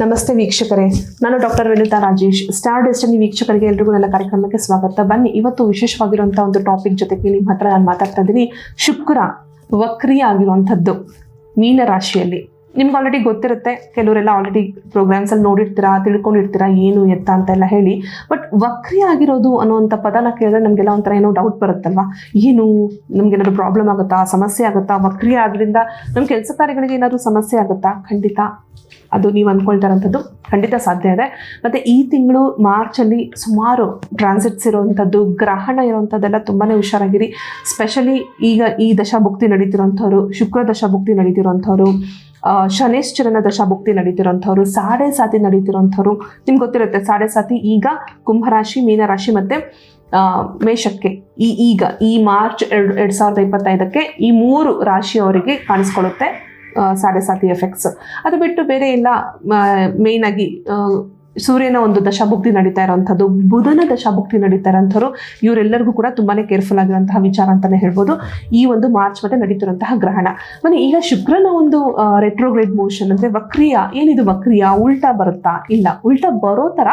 ನಮಸ್ತೆ ವೀಕ್ಷಕರೇ. ನಾನು doctor Vinita Rajesh. Star destiny ವೀಕ್ಷಕರಿಗೆ ಎಲ್ರಿಗೂ ನನ್ನ ಕಾರ್ಯಕ್ರಮಕ್ಕೆ ಸ್ವಾಗತ. ಬನ್ನಿ, ಇವತ್ತು ವಿಶೇಷವಾಗಿರುವಂಥ ಒಂದು ಟಾಪಿಕ್ ಜೊತೆಗೆ ನಿಮ್ಮ ಹತ್ರ ನಾನು ಮಾತಾಡ್ತಾ ಇದ್ದೀನಿ. ಶುಕ್ರ ವಕ್ರಿಯ ಆಗಿರುವಂಥದ್ದು ಮೀನ ರಾಶಿಯಲ್ಲಿ ನಿಮ್ಗೆ ಆಲ್ರೆಡಿ ಗೊತ್ತಿರುತ್ತೆ, ಕೆಲವರೆಲ್ಲ ಆಲ್ರೆಡಿ ಪ್ರೋಗ್ರಾಮ್ಸ್ ಅಲ್ಲಿ ನೋಡಿರ್ತೀರಾ, ತಿಳ್ಕೊಂಡಿರ್ತೀರಾ, ಏನು ಎತ್ತ ಅಂತೆಲ್ಲ ಹೇಳಿ. ಬಟ್ ವಕ್ರಿ ಆಗಿರೋದು ಅನ್ನುವಂಥ ಪದನ ಕೇಳಿದ್ರೆ ನಮಗೆಲ್ಲ ಒಂಥರ ಏನೋ ಡೌಟ್ ಬರುತ್ತಲ್ವಾ? ಏನು? ನಮ್ಗೆ ಏನಾದ್ರು ಪ್ರಾಬ್ಲಮ್ ಆಗುತ್ತಾ? ಸಮಸ್ಯೆ ಆಗುತ್ತಾ? ವಕ್ರಿ ಆದ್ರಿಂದ ನಮ್ಮ ಕೆಲಸ ಕಾರ್ಯಗಳಿಗೆ ಏನಾದರೂ ಸಮಸ್ಯೆ ಆಗುತ್ತಾ? ಖಂಡಿತ. ಅದು ನೀವು ಅಂದ್ಕೊಳ್ತಾರಂಥದ್ದು ಖಂಡಿತ ಸಾಧ್ಯ ಇದೆ. ಮತ್ತು ಈ ತಿಂಗಳು ಮಾರ್ಚಲ್ಲಿ ಸುಮಾರು ಟ್ರಾನ್ಸಿಟ್ಸ್ ಇರುವಂಥದ್ದು, ಗ್ರಹಣ ಇರುವಂಥದ್ದೆಲ್ಲ ತುಂಬಾ ಹುಷಾರಾಗಿರಿ. ಸ್ಪೆಷಲಿ ಈಗ ಈ ದಶಾಭುಕ್ತಿ ನಡೀತಿರೋಂಥವ್ರು ಶುಕ್ರ ದಶಾಭುಕ್ತಿ ನಡೀತಿರೋಂಥವ್ರು ಶನೇಶ್ವರನ ದಶಾಭುಕ್ತಿ ನಡೀತಿರೋಂಥವ್ರು, ಸಾಡೆ ಸಾತಿ ನಡೀತಿರೋಂಥವ್ರು, ನಿಮ್ಗೆ ಗೊತ್ತಿರುತ್ತೆ, ಸಾಡೆ ಸಾತಿ ಈಗ ಕುಂಭರಾಶಿ, ಮೀನರಾಶಿ ಮತ್ತು ಮೇಷಕ್ಕೆ. ಈ ಈಗ, ಈ ಮಾರ್ಚ್ ಎರಡು ಎರಡು ಸಾವಿರದ ಇಪ್ಪತ್ತೈದಕ್ಕೆ ಈ ಮೂರು ರಾಶಿಯವರಿಗೆ ಕಾಣಿಸ್ಕೊಳ್ಳುತ್ತೆ ಸಾಡೆ ಸಾತಿ ಎಫೆಕ್ಟ್ಸ್ ಅದು ಬಿಟ್ಟು ಬೇರೆ ಎಲ್ಲ ಮೇಯ್ನಾಗಿ ಸೂರ್ಯನ ಒಂದು ದಶಾಭುಕ್ತಿ ನಡೀತಾ ಇರೋವಂಥದ್ದು, ಬುಧನ ದಶಾಭುಕ್ತಿ ನಡೀತಾ ಇರೋಂಥವ್ರು ಇವರೆಲ್ಲರಿಗೂ ಕೂಡ ತುಂಬಾನೇ ಕೇರ್ಫುಲ್ ಆಗಿರುವಂತಹ ವಿಚಾರ ಅಂತಾನೆ ಹೇಳ್ಬೋದು. ಈ ಒಂದು ಮಾರ್ಚ್ ಮತ್ತೆ ನಡೀತಿರುವಂತಹ ಗ್ರಹಣ. ಮತ್ತೆ ಈಗ ಶುಕ್ರನ ಒಂದು ರೆಟ್ರೋಗ್ರೇಡ್ ಮೋಷನ್ ಅಂದ್ರೆ ವಕ್ರಿಯ, ಏನಿದು ವಕ್ರಿಯ, ಉಲ್ಟಾ ಬರುತ್ತಾ ಇಲ್ಲ, ಉಲ್ಟಾ ಬರೋ ತರ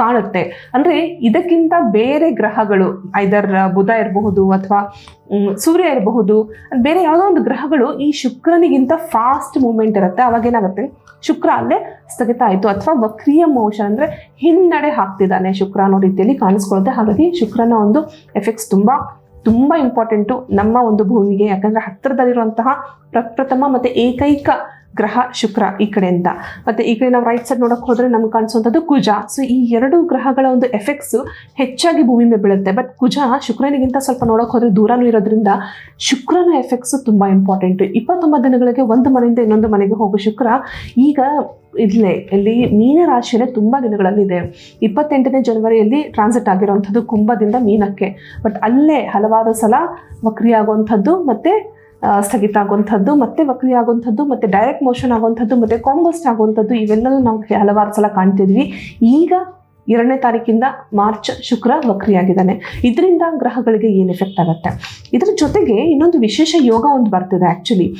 ಕಾಣುತ್ತೆ ಅಂದ್ರೆ ಇದಕ್ಕಿಂತ ಬೇರೆ ಗ್ರಹಗಳು ಐದರ್ ಬುಧ ಇರಬಹುದು ಅಥವಾ ಸೂರ್ಯ ಇರಬಹುದು, ಬೇರೆ ಯಾವುದೋ ಒಂದು ಗ್ರಹಗಳು ಈ ಶುಕ್ರನಿಗಿಂತ ಫಾಸ್ಟ್ ಮೂವ್ಮೆಂಟ್ ಇರುತ್ತೆ. ಅವಾಗ ಏನಾಗುತ್ತೆ? ಶುಕ್ರ ಅಲ್ಲೇ ಸ್ಥಗಿತ ಆಯಿತು ಅಥವಾ ವಕ್ರಿಯ ಮೋಷನ್ ಅಂದರೆ ಹಿನ್ನಡೆ ಹಾಕ್ತಿದ್ದಾನೆ ಶುಕ್ರ ಅನ್ನೋ ರೀತಿಯಲ್ಲಿ ಕಾಣಿಸ್ಕೊಳ್ಳುತ್ತೆ. ಹಾಗಾಗಿ ಶುಕ್ರನ ಒಂದು ಎಫೆಕ್ಟ್ಸ್ ತುಂಬ ತುಂಬ ಇಂಪಾರ್ಟೆಂಟು ನಮ್ಮ ಒಂದು ಭೂಮಿಗೆ. ಯಾಕಂದರೆ ಹತ್ತಿರದಲ್ಲಿರುವಂತಹ ಪ್ರಪ್ರಥಮ ಮತ್ತು ಏಕೈಕ ಗ್ರಹ, ಶುಕ್ರ ಈ ಕಡೆಯಿಂದ. ಮತ್ತೆ ಈ ಕಡೆ ನಾವು ರೈಟ್ ಸೈಡ್ ನೋಡಕ್ಕೆ ಹೋದ್ರೆ ನಮ್ಗೆ ಕಾಣಿಸುವಂಥದ್ದು ಕುಜ. ಸೊ ಈ ಎರಡು ಗ್ರಹಗಳ ಒಂದು ಎಫೆಕ್ಟ್ಸ್ ಹೆಚ್ಚಾಗಿ ಭೂಮಿ ಮೇಲೆ ಬೀಳುತ್ತೆ. ಬಟ್ ಕುಜ ಶುಕ್ರನಿಗಿಂತ ಸ್ವಲ್ಪ ನೋಡಕ್ಕೆ ಹೋದ್ರೆ ದೂರನೂ ಇರೋದ್ರಿಂದ ಶುಕ್ರನ ಎಫೆಕ್ಟ್ಸ್ ತುಂಬ ಇಂಪಾರ್ಟೆಂಟ್ ಇಪ್ಪತ್ತೊಂಬತ್ತು ದಿನಗಳಿಗೆ ಒಂದು ಮನೆಯಿಂದ ಇನ್ನೊಂದು ಮನೆಗೆ ಹೋಗೋ ಶುಕ್ರ ಈಗ ಇಲ್ಲೇ, ಇಲ್ಲಿ ಮೀನ ರಾಶಿಯಲ್ಲೇ ತುಂಬ ದಿನಗಳಲ್ಲಿದೆ. ಇಪ್ಪತ್ತೆಂಟನೇ ಜನವರಿಯಲ್ಲಿ ಟ್ರಾನ್ಸಿಟ್ ಆಗಿರುವಂಥದ್ದು ಕುಂಭದಿಂದ ಮೀನಕ್ಕೆ. ಬಟ್ ಅಲ್ಲೇ ಹಲವಾರು ಸಲ ವಕ್ರಿಯಾಗುವಂಥದ್ದು ಮತ್ತು ಸ್ಥಗಿತ ಆಗುವಂಥದ್ದು ಮತ್ತೆ ವಕ್ರಿ ಆಗುವಂಥದ್ದು, ಮತ್ತೆ ಡೈರೆಕ್ಟ್ ಮೋಷನ್ ಆಗುವಂಥದ್ದು, ಮತ್ತೆ ಕಾಂಗೋಸ್ಟ್ ಆಗುವಂಥದ್ದು ಇವೆಲ್ಲವೂ ನಾವು ಹಲವಾರು ಸಲ ಕಾಣ್ತಿದ್ವಿ. ಈಗ ಎರಡನೇ ತಾರೀಕಿಂದ ಮಾರ್ಚ್ ಶುಕ್ರ ವಕ್ರಿಯಾಗಿದ್ದಾನೆ. ಇದರಿಂದ ಗ್ರಹಗಳಿಗೆ ಏನು ಎಫೆಕ್ಟ್ ಆಗುತ್ತೆ? ಇದರ ಜೊತೆಗೆ ಇನ್ನೊಂದು ವಿಶೇಷ ಯೋಗ ಒಂದು ಬರ್ತಿದೆ ಆ್ಯಕ್ಚುಲಿ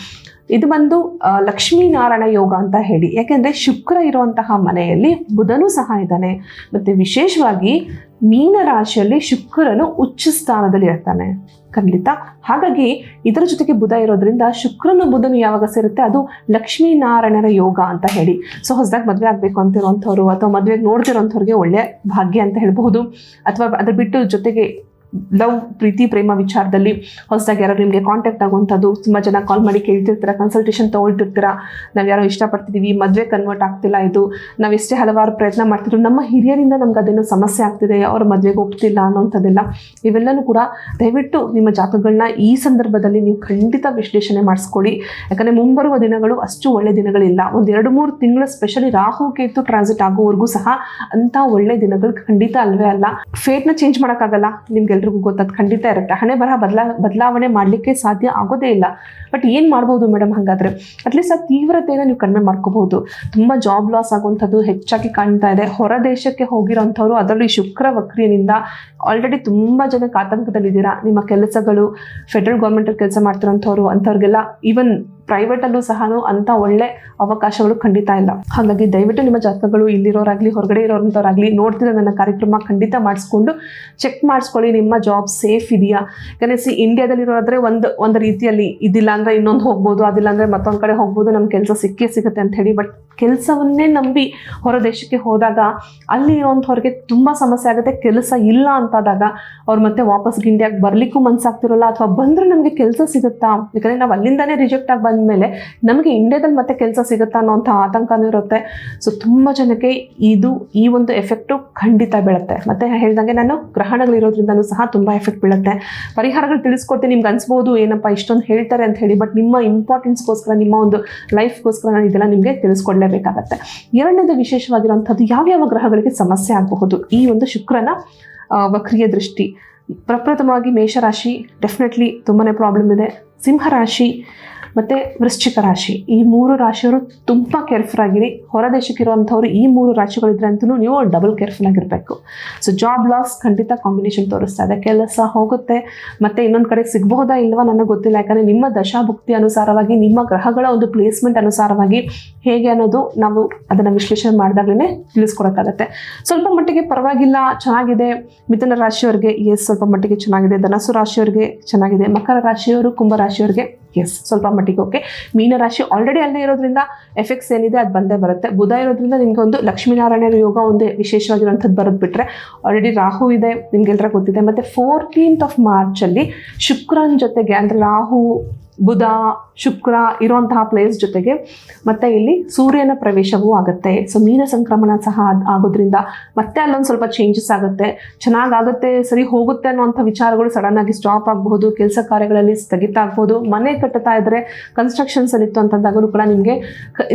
ಇದು ಬಂದು ಲಕ್ಷ್ಮೀನಾರಾಯಣ ಯೋಗ ಅಂತ ಹೇಳಿ. ಯಾಕೆಂದರೆ ಶುಕ್ರ ಇರುವಂತಹ ಮನೆಯಲ್ಲಿ ಬುಧನೂ ಸಹ ಇದ್ದಾನೆ. ಮತ್ತೆ ವಿಶೇಷವಾಗಿ ಮೀನ ರಾಶಿಯಲ್ಲಿ ಶುಕ್ರನು ಉಚ್ಚ ಸ್ಥಾನದಲ್ಲಿ ಇರ್ತಾನೆ. ಖಂಡಿತ. ಹಾಗಾಗಿ ಇದರ ಜೊತೆಗೆ ಬುಧ ಇರೋದ್ರಿಂದ ಶುಕ್ರನು ಬುಧನು ಯಾವಾಗ ಸೇರುತ್ತೆ? ಅದು ಲಕ್ಷ್ಮೀನಾರಾಯಣರ ಯೋಗ ಅಂತ ಹೇಳಿ. ಸೊ ಹೊಸದಾಗಿ ಮದುವೆ ಆಗಬೇಕು ಅಂತಿರುವಂಥವ್ರು ಅಥವಾ ಮದುವೆಗೆ ನೋಡ್ತಿರೋಂಥವ್ರಿಗೆ ಒಳ್ಳೆ ಭಾಗ್ಯ ಅಂತ ಹೇಳಬಹುದು. ಅಥವಾ ಅದ್ರ ಬಿಟ್ಟು ಜೊತೆಗೆ ಲವ್, ಪ್ರೀತಿ, ಪ್ರೇಮ ವಿಚಾರದಲ್ಲಿ ಹೊಸದಾಗಿ ಯಾರು ನಿಮಗೆ ಕಾಂಟ್ಯಾಕ್ಟ್ ಆಗುವಂಥದ್ದು, ತುಂಬ ಜನ ಕಾಲ್ ಮಾಡಿ ಕೇಳ್ತಿರ್ತೀರ ಕನ್ಸಲ್ಟೇಷನ್ ತೊಗೊಳ್ತಿರ್ತೀರ, ನಾವು ಯಾರೋ ಇಷ್ಟಪಡ್ತಿದ್ದೀವಿ ಮದುವೆ ಕನ್ವರ್ಟ್ ಆಗ್ತಿಲ್ಲ ಇದು, ನಾವು ಎಷ್ಟೇ ಹಲವಾರು ಪ್ರಯತ್ನ ಮಾಡ್ತಿದ್ರು, ನಮ್ಮ ಹಿರಿಯರಿಂದ ನಮ್ಗೆ ಅದೇನು ಸಮಸ್ಯೆ ಆಗ್ತಿದೆ, ಅವ್ರ ಮದುವೆಗೆ ಒಪ್ತಿಲ್ಲ ಅನ್ನೋಂಥದ್ದೆಲ್ಲ ಇವೆಲ್ಲನೂ ಕೂಡ ದಯವಿಟ್ಟು ನಿಮ್ಮ ಜಾತಕಗಳನ್ನ ಈ ಸಂದರ್ಭದಲ್ಲಿ ನೀವು ಖಂಡಿತ ವಿಶ್ಲೇಷಣೆ ಮಾಡಿಸ್ಕೊಳ್ಳಿ. ಯಾಕಂದರೆ ಮುಂಬರುವ ದಿನಗಳು ಅಷ್ಟು ಒಳ್ಳೆ ದಿನಗಳಿಲ್ಲ. ಒಂದು ಎರಡು, ಮೂರು ತಿಂಗಳು ಸ್ಪೆಷಲಿ ರಾಹು, ಕೇತು ಟ್ರಾನ್ಸಿಟ್ ಆಗೋವರೆಗೂ ಸಹ ಅಂಥ ಒಳ್ಳೆ ದಿನಗಳು ಖಂಡಿತ ಅಲ್ವೇ ಅಲ್ಲ. ಫೇಟ್ನ ಚೇಂಜ್ ಮಾಡೋಕ್ಕಾಗಲ್ಲ ನಿಮ್ಗೆಲ್ರಿಗೂ ಗೊತ್ತದು ಖಂಡಿತ ಇರುತ್ತೆ. ಹಣೆ ಬರಹ ಬದಲಾ, ಬದಲಾವಣೆ ಮಾಡಲಿಕ್ಕೆ ಸಾಧ್ಯ ಆಗೋದೇ ಇಲ್ಲ. ಬಟ್ ಏನು ಮಾಡ್ಬೋದು ಮೇಡಮ್ ಹಾಗಾದ್ರೆ? ಅಟ್ಲೀಸ್ಟ್ ಆ ತೀವ್ರತೆಯನ್ನು ನೀವು ಕಡಿಮೆ ಮಾಡ್ಕೋಬಹುದು. ತುಂಬ ಜಾಬ್ ಲಾಸ್ ಆಗುವಂಥದ್ದು ಹೆಚ್ಚಾಗಿ ಕಾಣ್ತಾ ಇದೆ. ಹೊರ ದೇಶಕ್ಕೆ ಹೋಗಿರೋಂಥವ್ರು ಅದರಲ್ಲೂ ಶುಕ್ರ ವಕ್ರಿಯನಿಂದ ಆಲ್ರೆಡಿ ತುಂಬ ಜನಕ್ಕೆ ಆತಂಕದಲ್ಲಿದ್ದೀರಾ ನಿಮ್ಮ ಕೆಲಸಗಳು ಫೆಡರಲ್ ಗೌರ್ಮೆಂಟಲ್ಲಿ ಕೆಲಸ ಮಾಡ್ತಿರೋಂಥವ್ರು ಅಂಥವ್ರಿಗೆಲ್ಲ ಈವನ್ ಪ್ರೈವೇಟಲ್ಲೂ ಸಹ ಅಂಥ ಒಳ್ಳೆ ಅವಕಾಶಗಳು ಖಂಡಿತ ಇಲ್ಲ. ಹಾಗಾಗಿ ದಯವಿಟ್ಟು ನಿಮ್ಮ ಜಾತಕಗಳು ಇಲ್ಲಿರೋರಾಗಲಿ, ಹೊರಗಡೆ ಇರೋರಂಥವ್ರಾಗಲಿ ನೋಡ್ತಿರೋ ನನ್ನ ಕಾರ್ಯಕ್ರಮ ಖಂಡಿತ ಮಾಡಿಸ್ಕೊಂಡು ಚೆಕ್ ಮಾಡಿಸ್ಕೊಳ್ಳಿ, ನಿಮ್ಮ ಜಾಬ್ ಸೇಫ್ ಇದೆಯಾ? ಯಾಕಂದರೆ ಸಿ ಇಂಡಿಯಾದಲ್ಲಿರೋದ್ರೆ ಒಂದು ಒಂದು ರೀತಿಯಲ್ಲಿ ಇದಿಲ್ಲ ಅಂದರೆ ಇನ್ನೊಂದು ಹೋಗ್ಬೋದು, ಅದಿಲ್ಲ ಅಂದರೆ ಮತ್ತೊಂದು ಕಡೆ ಹೋಗ್ಬೋದು ನಮ್ಮ ಕೆಲಸ ಸಿಕ್ಕೇ ಸಿಗುತ್ತೆ ಅಂತ ಹೇಳಿ ಬಟ್ ಕೆಲಸವನ್ನೇ ನಂಬಿ ಹೊರ ದೇಶಕ್ಕೆ ಹೋದಾಗ ಅಲ್ಲಿ ಇರೋಂಥವ್ರಿಗೆ ತುಂಬ ಸಮಸ್ಯೆ ಆಗುತ್ತೆ, ಕೆಲಸ ಇಲ್ಲ ಅಂತಾದಾಗ ಅವ್ರು ಮತ್ತೆ ವಾಪಸ್ ಇಂಡಿಯಾಗೆ ಬರಲಿಕ್ಕೂ ಮನ್ಸಾಗ್ತಿರಲ್ಲ ಅಥವಾ ಬಂದರೂ ನಮಗೆ ಕೆಲಸ ಸಿಗುತ್ತಾ? ಯಾಕಂದರೆ ನಾವು ಅಲ್ಲಿಂದಾನೇ ರಿಜೆಕ್ಟ್ ಆಗಿ ಬಂದಮೇಲೆ ನಮಗೆ ಇಂಡಿಯಾದಲ್ಲಿ ಮತ್ತೆ ಕೆಲಸ ಸಿಗುತ್ತಾ ಅನ್ನೋಂಥ ಆತಂಕನೂ ಇರುತ್ತೆ. ಸೊ ತುಂಬ ಜನಕ್ಕೆ ಇದು ಈ ಒಂದು ಎಫೆಕ್ಟು ಖಂಡಿತ ಬೀಳುತ್ತೆ. ಮತ್ತೆ ಹೇಳ್ದಂಗೆ ನಾನು ಗ್ರಹಣಗಳಿರೋದ್ರಿಂದಲೂ ಸಹ ತುಂಬ ಎಫೆಕ್ಟ್ ಬೀಳುತ್ತೆ. ಪರಿಹಾರಗಳು ತಿಳಿಸ್ಕೊಡ್ತೀನಿ, ನಿಮ್ಗೆ ಅನ್ಸ್ಬೋದು, ಏನಪ್ಪ ಇಷ್ಟೊಂದು ಹೇಳ್ತಾರೆ ಅಂತ ಹೇಳಿ ಬಟ್ ನಿಮ್ಮ ಇಂಪಾರ್ಟೆನ್ಸ್ಗೋಸ್ಕರ ನಿಮ್ಮ ಒಂದು ಲೈಫ್ಗೋಸ್ಕರ ನಾನು ಇದೆಲ್ಲ ನಿಮಗೆ ತಿಳಿಸ್ಕೊಡ್ಲೇಬೇಕಾಗತ್ತೆ ಎರಡನೇದು ವಿಶೇಷವಾಗಿರುವಂಥದ್ದು ಯಾವ್ಯಾವ ಗ್ರಹಗಳಿಗೆ ಸಮಸ್ಯೆ ಆಗಬಹುದು? ಈ ಒಂದು ಶುಕ್ರನ ವಕ್ರಿಯ ದೃಷ್ಟಿ. ಪ್ರಪ್ರಥಮವಾಗಿ ಮೇಷರಾಶಿ ಡೆಫಿನೆಟ್ಲಿ ತುಂಬಾ ಪ್ರಾಬ್ಲಮ್ ಇದೆ. ಸಿಂಹರಾಶಿ ಮತ್ತು ವೃಶ್ಚಿಕ ರಾಶಿ. ಈ ಮೂರು ರಾಶಿಯವರು ತುಂಬ ಕೇರ್ಫುಲ್ ಆಗಿರಿ. ಹೊರ ದೇಶಕ್ಕಿರುವಂಥವ್ರು ಈ ಮೂರು ರಾಶಿಗಳಿದ್ರೆ ಅಂತೂ ನೀವು ಡಬಲ್ ಕೇರ್ಫುಲ್ ಆಗಿರಬೇಕು. ಸೊ ಜಾಬ್ ಲಾಸ್ ಖಂಡಿತ ಕಾಂಬಿನೇಷನ್ ತೋರಿಸ್ತಾ ಇದೆ. ಕೆಲಸ ಹೋಗುತ್ತೆ. ಮತ್ತು ಇನ್ನೊಂದು ಕಡೆ ಸಿಗಬಹುದಾ ಇಲ್ವಾ ನನಗೆ ಗೊತ್ತಿಲ್ಲ. ಯಾಕಂದರೆ ನಿಮ್ಮ ದಶಾಭುಕ್ತಿ ಅನುಸಾರವಾಗಿ, ನಿಮ್ಮ ಗ್ರಹಗಳ ಒಂದು ಪ್ಲೇಸ್ಮೆಂಟ್ ಅನುಸಾರವಾಗಿ ಹೇಗೆ ಅನ್ನೋದು ನಾವು ಅದನ್ನು ವಿಶ್ಲೇಷಣೆ ಮಾಡಿದಾಗಲೇ ತಿಳಿಸ್ಕೊಡೋಕ್ಕಾಗತ್ತೆ. ಸ್ವಲ್ಪ ಮಟ್ಟಿಗೆ ಪರವಾಗಿಲ್ಲ, ಚೆನ್ನಾಗಿದೆ. ಮಿಥುನ ರಾಶಿಯವರಿಗೆ ಎಸ್ ಸ್ವಲ್ಪ ಮಟ್ಟಿಗೆ ಚೆನ್ನಾಗಿದೆ. ಧನಸು ರಾಶಿಯವರಿಗೆ ಚೆನ್ನಾಗಿದೆ. ಮಕರ ರಾಶಿಯವರು, ಕುಂಭ ರಾಶಿಯವರಿಗೆ ಎಸ್ ಸ್ವಲ್ಪ ಮಟ್ಟಿಗೆ ಓಕೆ ಮೀನ ರಾಶಿ ಆಲ್ರೆಡಿ ಅಲ್ಲೇ ಇರೋದ್ರಿಂದ ಎಫೆಕ್ಟ್ಸ್ ಏನಿದೆ, ಅದು ಬಂದೇ ಬರುತ್ತೆ. ಬುಧ ಇರೋದ್ರಿಂದ ನಿಮಗೆ ಒಂದು ಲಕ್ಷ್ಮೀನಾರಾಯಣ ಯೋಗ ಒಂದು ವಿಶೇಷವಾಗಿರುವಂಥದ್ದು ಬರೋದು ಬಿಟ್ಟರೆ ಆಲ್ರೆಡಿ ರಾಹು ಇದೆ ನಿಮಗೆಲ್ಲರ ಗೊತ್ತಿದೆ. ಮತ್ತು ಫೋರ್ಟೀನ್ತ್ ಆಫ್ ಮಾರ್ಚಲ್ಲಿ ಶುಕ್ರನ ಜೊತೆಗೆ, ಅಂದರೆ ರಾಹು ಬುಧ, ಶುಕ್ರ ಇರುವಂತಹ ಪ್ಲೇಸ್ ಜೊತೆಗೆ ಮತ್ತೆ ಇಲ್ಲಿ ಸೂರ್ಯನ ಪ್ರವೇಶವೂ ಆಗುತ್ತೆ. ಸೊ ಮೀನ ಸಂಕ್ರಮಣ ಸಹ ಆಗೋದ್ರಿಂದ ಮತ್ತೆ ಅಲ್ಲೊಂದು ಸ್ವಲ್ಪ ಚೇಂಜಸ್ ಆಗುತ್ತೆ. ಚೆನ್ನಾಗಾಗುತ್ತೆ, ಸರಿ ಹೋಗುತ್ತೆ ಅನ್ನುವಂಥ ವಿಚಾರಗಳು ಸಡನ್ ಆಗಿ ಸ್ಟಾಪ್ ಆಗಬಹುದು, ಕೆಲಸ ಕಾರ್ಯಗಳಲ್ಲಿ ಸ್ಥಗಿತ ಆಗ್ಬೋದು ಮನೆ ಕಟ್ಟುತ್ತಾ ಇದ್ರೆ ಕನ್ಸ್ಟ್ರಕ್ಷನ್ಸ್ ಅಲ್ಲಿತ್ತು ಅಂತಂದಾಗಲೂ ಕೂಡ ನಿಮಗೆ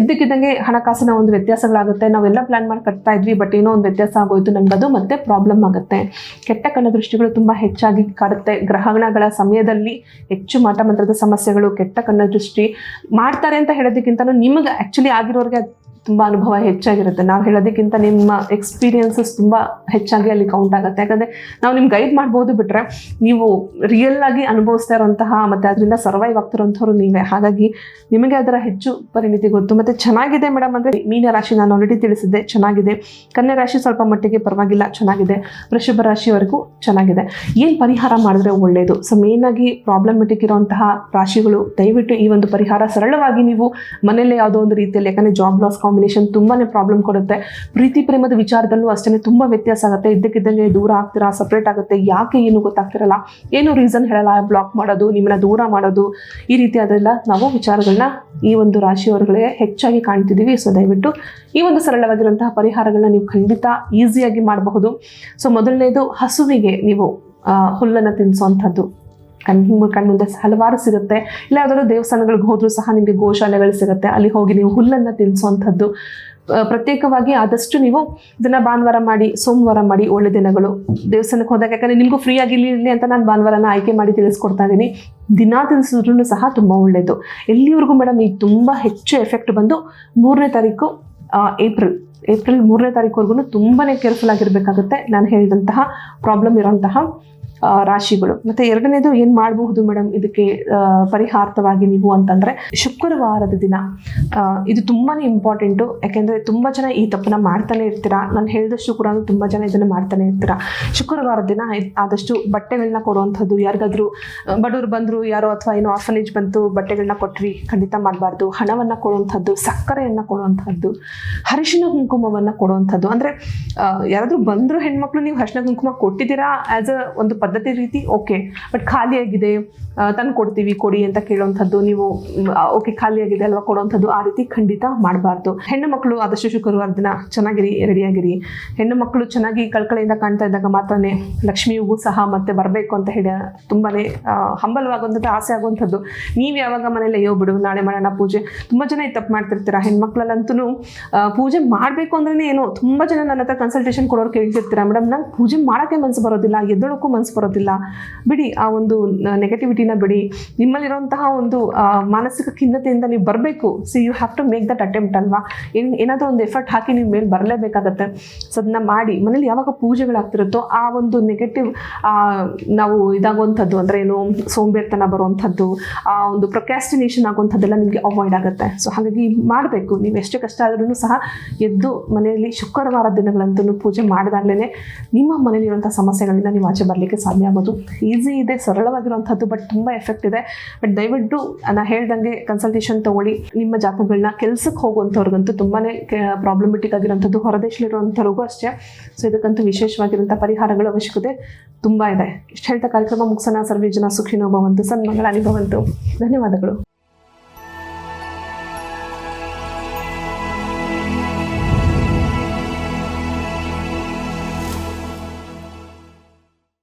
ಇದ್ದಕ್ಕಿದ್ದಂಗೆ ಹಣಕಾಸಿನ ಒಂದು ವ್ಯತ್ಯಾಸಗಳಾಗುತ್ತೆ. ನಾವೆಲ್ಲ ಪ್ಲಾನ್ ಮಾಡಿ ಕಟ್ತಾ ಇದ್ವಿ ಬಟ್ ಏನೋ ಒಂದು ವ್ಯತ್ಯಾಸ ಆಗೋಯ್ತು ನಮ್ಗೆ ಅದು ಮತ್ತೆ ಪ್ರಾಬ್ಲಮ್ ಆಗುತ್ತೆ. ಕೆಟ್ಟ ಕಣ್ಣ ದೃಷ್ಟಿಗಳು ತುಂಬ ಹೆಚ್ಚಾಗಿ ಕಾಡುತ್ತೆ. ಗ್ರಹಣಗಳ ಸಮಯದಲ್ಲಿ ಹೆಚ್ಚು ಮಾಟ ಮಂತ್ರದ ಸಮಸ್ಯೆಗಳು ಕೆಟ್ಟ ಕಣ್ಣ ದೃಷ್ಟಿ ಮಾಡ್ತಾರೆ ಅಂತ ಹೇಳೋದಕ್ಕಿಂತ ನಿಮಗೆ ಆ್ಯಕ್ಚುಲಿ ಆಗಿರೋರಿಗೆ ತುಂಬ ಅನುಭವ ಹೆಚ್ಚಾಗಿರುತ್ತೆ. ನಾವು ಹೇಳೋದಕ್ಕಿಂತ ನಿಮ್ಮ ಎಕ್ಸ್ಪೀರಿಯನ್ಸಸ್ ತುಂಬ ಹೆಚ್ಚಾಗಿ ಅಲ್ಲಿ ಕೌಂಟ್ ಆಗುತ್ತೆ. ಯಾಕಂದರೆ ನಾವು ನಿಮ್ಗೆ ಗೈಡ್ ಮಾಡ್ಬೋದು ಬಿಟ್ಟರೆ ನೀವು ರಿಯಲ್ ಆಗಿ ಅನುಭವಿಸ್ತಾ ಇರೋಂತಹ ಮತ್ತು ಅದರಿಂದ ಸರ್ವೈವ್ ಆಗ್ತಿರೋಂಥವ್ರು ನೀವೇ. ಹಾಗಾಗಿ ನಿಮಗೆ ಅದರ ಹೆಚ್ಚು ಪರಿಣಿತಿ ಗೊತ್ತು. ಮತ್ತು ಚೆನ್ನಾಗಿದೆ ಮೇಡಮ್ ಅಂದರೆ ಮೀನ ರಾಶಿ ನಾನು ಆಲ್ರೆಡಿ ತಿಳಿಸಿದ್ದೆ, ಚೆನ್ನಾಗಿದೆ. ಕನ್ಯಾ ರಾಶಿ ಸ್ವಲ್ಪ ಮಟ್ಟಿಗೆ ಪರವಾಗಿಲ್ಲ, ಚೆನ್ನಾಗಿದೆ. ವೃಷಭ ರಾಶಿವರೆಗೂ ಚೆನ್ನಾಗಿದೆ. ಏನು ಪರಿಹಾರ ಮಾಡಿದ್ರೆ ಒಳ್ಳೆಯದು ಸೊ ಮೇಯ್ನಾಗಿ ಪ್ರಾಬ್ಲಮೆಟಿಕ್ ಇರುವಂತಹ ರಾಶಿಗಳು ದಯವಿಟ್ಟು ಈ ಒಂದು ಪರಿಹಾರ ಸರಳವಾಗಿ ನೀವು ಮನೆಯಲ್ಲೇ ಯಾವುದೋ ಒಂದು ರೀತಿಯಲ್ಲಿ, ಯಾಕಂದರೆ ಜಾಬ್ ಲಾಸ್ ಕಾಂಬಿನೇಷನ್ ತುಂಬಾ ಪ್ರಾಬ್ಲಮ್ ಕೊಡುತ್ತೆ. ಪ್ರೀತಿ, ಪ್ರೇಮದ ವಿಚಾರದಲ್ಲೂ ಅಷ್ಟೇ ತುಂಬ ವ್ಯತ್ಯಾಸ ಆಗುತ್ತೆ. ಇದ್ದಕ್ಕಿದ್ದಂಗೆ ದೂರ ಆಗ್ತೀರಾ ಸಪ್ರೇಟ್ ಆಗುತ್ತೆ, ಯಾಕೆ ಏನು ಗೊತ್ತಾಗ್ತಿರಲ್ಲ. ಏನು ರೀಸನ್ ಹೇಳಲ್ಲ ಬ್ಲಾಕ್ ಮಾಡೋದು, ನಿಮ್ಮನ್ನ ದೂರ ಮಾಡೋದು. ಈ ರೀತಿ ಅದೆಲ್ಲ ನಾವು ವಿಚಾರಗಳನ್ನ ಈ ಒಂದು ರಾಶಿಯವರುಗಳಿಗೆ ಹೆಚ್ಚಾಗಿ ಕಾಣ್ತಿದ್ದೀವಿ. ಸೊ ದಯವಿಟ್ಟು ಈ ಒಂದು ಸರಳವಾಗಿರುವಂತಹ ಪರಿಹಾರಗಳನ್ನ ನೀವು ಖಂಡಿತ ಈಸಿಯಾಗಿ ಮಾಡಬಹುದು. ಸೊ ಮೊದಲನೇದು ಹಸುವಿಗೆ ನೀವು ಹುಲ್ಲನ್ನು ತಿನ್ನಿಸುವಂಥದ್ದು. ಕಣ್ ಮುಂದೆ ಹಲವಾರು ಸಿಗುತ್ತೆ. ಇಲ್ಲ ಯಾವುದಾದ್ರು ದೇವಸ್ಥಾನಗಳಿಗೆ ಹೋದರೂ ಸಹ ನಿಮಗೆ ಗೋಶಾಲೆಗಳು ಸಿಗುತ್ತೆ. ಅಲ್ಲಿ ಹೋಗಿ ನೀವು ಹುಲ್ಲನ್ನು ತಿನ್ನಿಸುವಂಥದ್ದು. ಪ್ರತ್ಯೇಕವಾಗಿ ಆದಷ್ಟು ನೀವು ಇದನ್ನ ಭಾನುವಾರ ಮಾಡಿ, ಸೋಮವಾರ ಮಾಡಿ, ಒಳ್ಳೆ ದಿನಗಳು. ದೇವಸ್ಥಾನಕ್ಕೆ ಹೋದಾಗ, ಯಾಕಂದರೆ ನಿಮಗೂ ಫ್ರೀ ಆಗಿರಲಿ ಅಂತ ನಾನು ಭಾನುವಾರನ ಆಯ್ಕೆ ಮಾಡಿ ತಿಳಿಸ್ಕೊಡ್ತಾ ಇದ್ದೀನಿ ದಿನ ತಿನ್ಸಿದ್ರು ಸಹ ತುಂಬ ಒಳ್ಳೆಯದು ಎಲ್ಲಿವರೆಗೂ ಮೇಡಮ್ ಈ ತುಂಬ ಹೆಚ್ಚು ಎಫೆಕ್ಟ್ ಬಂದು ಮೂರನೇ ತಾರೀಕು ಏಪ್ರಿಲ್ ಏಪ್ರಿಲ್ ಮೂರನೇ ತಾರೀಕುವರೆಗೂ ತುಂಬಾ ಕೇರ್ಫುಲ್ ಆಗಿರಬೇಕಾಗುತ್ತೆ. ನಾನು ಹೇಳಿದಂತಹ ಪ್ರಾಬ್ಲಮ್ ಇರೋಂತಹ ರಾಶಿಗಳು. ಮತ್ತೆ ಎರಡನೇದು ಏನು ಮಾಡಬಹುದು ಮೇಡಮ್? ಇದಕ್ಕೆ ಪರಿಹಾರ್ಥವಾಗಿ ನೀವು ಅಂತಂದ್ರೆ ಶುಕ್ರವಾರದ ದಿನ. ಇದು ತುಂಬಾನೇ ಇಂಪಾರ್ಟೆಂಟು ಯಾಕೆಂದ್ರೆ ತುಂಬಾ ಜನ ಈ ತಪ್ಪನ್ನ ಮಾಡ್ತಾನೆ ಇರ್ತೀರಾ? ನಾನು ಹೇಳಿದಷ್ಟು ಕೂಡ ತುಂಬಾ ಜನ ಇದನ್ನ ಮಾಡ್ತಾನೆ ಇರ್ತೀರಾ? ಶುಕ್ರವಾರದ ದಿನ ಆದಷ್ಟು ಬಟ್ಟೆಗಳನ್ನ ಕೊಡುವಂಥದ್ದು. ಯಾರಿಗಾದ್ರೂ ಬಡವರು ಬಂದ್ರು, ಯಾರೋ ಅಥವಾ ಏನೋ ಆರ್ಫನೇಜ್ ಬಂತು ಬಟ್ಟೆಗಳನ್ನ ಕೊಟ್ವಿ ಖಂಡಿತ ಮಾಡಬಾರ್ದು. ಹಣವನ್ನ ಕೊಡುವಂಥದ್ದು, ಸಕ್ಕರೆಯನ್ನ ಕೊಡುವಂಥದ್ದು ಹರಿಶಿನ ಕುಂಕುಮವನ್ನ ಕೊಡುವಂಥದ್ದು. ಅಂದ್ರೆ ಯಾರಾದರೂ ಬಂದ್ರು ಹೆಣ್ಮಕ್ಳು, ನೀವು ಹರಿಶಿನ ಕುಂಕುಮ ಕೊಟ್ಟಿದ್ದೀರಾ? ಆಸ್ ಅ ಒಂದು ಪದ್ಧತಿ ರೀತಿ ಓಕೆ ಬಟ್ ಖಾಲಿಯಾಗಿದೆ. ತಂದು ಕೊಡ್ತೀವಿ, ಕೊಡಿ ಅಂತ ಕೇಳುವಂಥದ್ದು ನೀವು ಓಕೆ ಖಾಲಿಯಾಗಿದೆ ಅಲ್ವಾ ಕೊಡುವಂಥದ್ದು ಆ ರೀತಿ ಖಂಡಿತ ಮಾಡಬಾರ್ದು. ಹೆಣ್ಣು ಮಕ್ಕಳು ಆದಷ್ಟು ಶುಕ್ರವಾರ ದಿನ ಚೆನ್ನಾಗಿರಿ, ರೆಡಿಯಾಗಿರಿ. ಹೆಣ್ಣು ಮಕ್ಕಳು ಚೆನ್ನಾಗಿ ಕಳ್ಕಳೆಯಿಂದ ಕಾಣ್ತಾ ಇದ್ದಾಗ ಮಾತ್ರನೇ ಲಕ್ಷ್ಮಿಗೂ ಸಹ ಮತ್ತೆ ಬರಬೇಕು ಅಂತ ಹೇಳಿ ತುಂಬಾ ಹಂಬಲವಾಗುವಂಥದ್ದು, ಆಸೆ ಆಗುವಂಥದ್ದು. ನೀವು ಯಾವಾಗ ಮನೇಲಿ ಅಯ್ಯೋ ಬಿಡು, ನಾಳೆ ಮಾಡೋಣ ಪೂಜೆ. ತುಂಬ ಜನ ಈ ತಪ್ಪು ಮಾಡ್ತಿರ್ತೀರಾ? ಹೆಣ್ಮಕ್ಳಲ್ಲಂತೂ ಪೂಜೆ ಮಾಡಬೇಕು ಅಂದ್ರೆ ಏನೋ, ತುಂಬ ಜನ ನನ್ನ ಹತ್ರ ಕನ್ಸಲ್ಟೇಷನ್ ಕೊಡೋರು ಕೇಳ್ತಿರ್ತೀರಾ? ಮೇಡಮ್, ನಂಗೆ ಪೂಜೆ ಮಾಡೋಕ್ಕೆ ಮನಸ್ಸು ಬರೋದಿಲ್ಲ, ಎದ್ದೊಳಕ್ಕೂ ಮನಸ್ಸು ಬರೋದಿಲ್ಲ. ಬಿಡಿ, ಆ ಒಂದು ನೆಗೆಟಿವಿಟಿನ ಬಿಡಿ. ನಿಮ್ಮಲ್ಲಿರುವಂತಹ ಒಂದು ಮಾನಸಿಕ ಖಿನ್ನತೆಯಿಂದ ನೀವು ಬರಬೇಕು. See you have to make that attempt ಅಲ್ವಾ? ಏನು, ಏನಾದರೂ ಒಂದು ಎಫರ್ಟ್ ಹಾಕಿ ನೀವು ಮೇಲೆ ಬರಲೇಬೇಕಾಗತ್ತೆ. ಸೊ ಅದನ್ನ ಮಾಡಿ. ಮನೇಲಿ ಯಾವಾಗ ಪೂಜೆಗಳಾಗ್ತಿರುತ್ತೋ, ಆ ಒಂದು ನೆಗೆಟಿವ್ ನಾವು ಇದಾಗುವಂಥದ್ದು, ಅಂದರೆ ಏನು ಸೋಂಬೇರ್ತನ ಬರುವಂಥದ್ದು, ಆ ಒಂದು ಪ್ರೊಕ್ಯಾಸ್ಟಿನೇಷನ್ ಆಗುವಂಥದ್ದೆಲ್ಲ ನಿಮಗೆ ಅವಾಯ್ಡ್ ಆಗುತ್ತೆ. ಸೊ ಹಾಗಾಗಿ ಮಾಡಬೇಕು. ನೀವು ಎಷ್ಟು ಕಷ್ಟ ಆದ್ರೂ ಸಹ ಎದ್ದು ಮನೆಯಲ್ಲಿ ಶುಕ್ರವಾರ ದಿನಗಳಂತೂ ಪೂಜೆ ಮಾಡಿದಾಗಲೇ ನಿಮ್ಮ ಮನೆಯಲ್ಲಿರುವಂಥ ಸಮಸ್ಯೆಗಳಿಂದ ನೀವು ಆಚೆ ಬರಲಿಕ್ಕೆ ಸಾಧ್ಯ ಆಗೋದು. ಈಸಿ ಇದೆ, ಸರಳವಾಗಿರುವಂಥದ್ದು ಬಟ್ ತುಂಬ ಎಫೆಕ್ಟ್ ಇದೆ. ಬಟ್ ದಯವಿಟ್ಟು ನಾ ಹೇಳ್ದಂಗೆ ಕನ್ಸಲ್ಟೇಷನ್ ತಗೊಳ್ಳಿ. ನಿಮ್ಮ ಜಾತಕಗಳನ್ನ ಕೆಲ್ಸಕ್ಕೆ ಹೋಗುವಂಥವ್ರಿಗಂತೂ ತುಂಬಾ ಪ್ರಾಬ್ಲಮೆಟಿಕ್ ಆಗಿರೋಂಥದ್ದು ಹೊರದೇಶದಲ್ಲಿರುವಂಥವ್ರಿಗೂ ಅಷ್ಟೇ. ಸೊ ಇದಕ್ಕಂತೂ ವಿಶೇಷವಾಗಿರುವಂಥ ಪರಿಹಾರಗಳ ಅವಶ್ಯಕತೆ ತುಂಬ ಇದೆ. ಇಷ್ಟು ಹೇಳ್ತಾ ಕಾರ್ಯಕ್ರಮ ಮುಗಿಸೋಣ. ಸರ್ವೇ ಜನ ಸುಖಿನೋ ಭವಂತು ಸನ್ಮಂಗಳ ಅನುಭವಂತು ಧನ್ಯವಾದಗಳು.